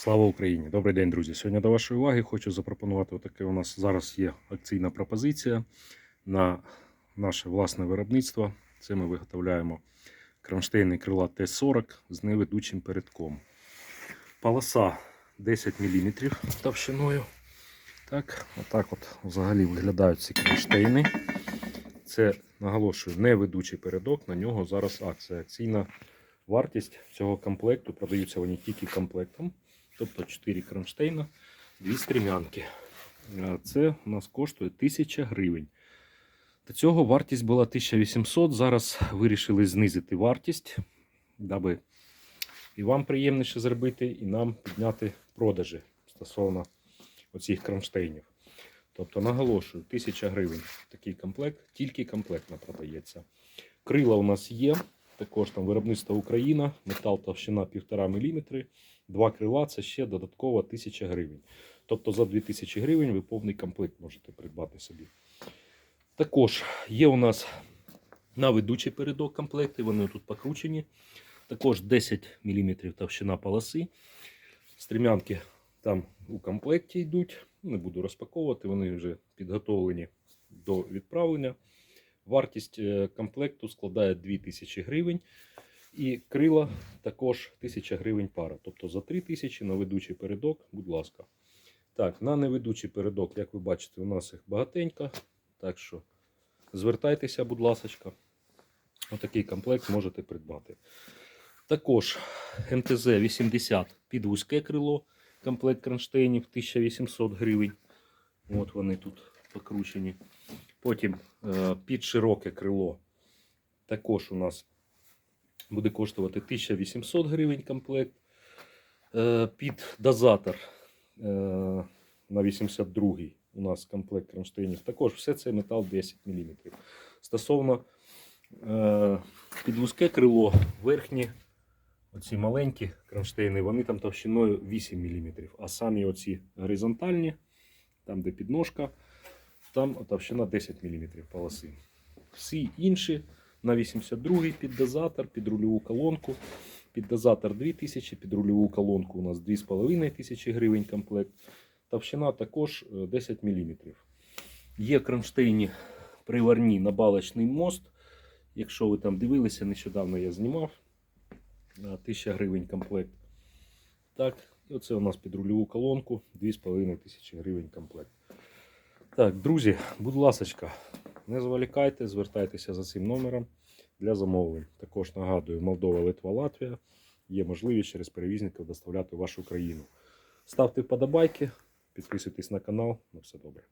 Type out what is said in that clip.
Слава Україні! Добрий день, друзі! Сьогодні до вашої уваги хочу запропонувати отаке. У нас зараз є акційна пропозиція на наше власне виробництво. Це ми виготовляємо кронштейни крила Т-40 з неведучим передком. Полоса 10 мм товщиною. Так, отак от взагалі виглядають ці кронштейни. Це наголошую неведучий передок. На нього зараз акція. Акційна вартість цього комплекту продаються вони тільки комплектом. Тобто 4 кронштейна, 2 стрімянки. Це у нас коштує 1000 гривень. До цього вартість була 1800. Зараз вирішили знизити вартість, даби і вам приємніше зробити, і нам підняти продажі стосовно оцих кронштейнів. Тобто, наголошую, 1000 гривень такий комплект, тільки комплектно продається. Крила у нас є. Також там виробництво Україна, метал товщина 1,5 мм. Два крила це ще додатково 1000 гривень. Тобто за 2000 гривень ви повний комплект можете придбати собі. Також є у нас на ведучий передок комплекти, вони тут покручені. Також 10 мм товщина полоси. Стрімянки там у комплекті йдуть. Не буду розпаковувати, вони вже підготовлені до відправлення. Вартість е, комплекту складає 2000 гривень. І крила також 1000 гривень пара. Тобто за 3000 на ведучий передок, будь ласка. Так, на неведучий передок, як ви бачите, у нас їх багатенько. Так що звертайтеся, будь ласка. Отакий комплект можете придбати. Також МТЗ-80 під вузьке крило. Комплект кронштейнів 1800 гривень. От вони тут покручені. Потім е, під широке крило також у нас буде коштувати 1800 гривень комплект. Е, Під дозатор е, на 82-й у нас комплект кронштейнів. Також все це метал 10 мм. Стосовно е, під вузьке крило, верхні, оці маленькі кронштейни, вони там товщиною 8 мм. А самі оці горизонтальні, там де підножка, там товщина 10 мм полоси. Всі інші на 82 під дозатор, під рульову колонку. Під дозатор 2000, під рульову колонку у нас 2500 гривень комплект. Товщина також е, 10 мм. Є кронштейні приварні на балочний мост. Якщо ви там дивилися, нещодавно я знімав. е, 1000 гривень комплект. Так, і оце у нас під рульову колонку 2500 гривень комплект. Так, друзі, будь ласка, не зволікайте, звертайтеся за цим номером для замовлень. Також нагадую, Молдова, Литва, Латвія. Є можливість через перевізників доставляти в вашу країну. Ставте вподобайки, підписуйтесь на канал. На все добре.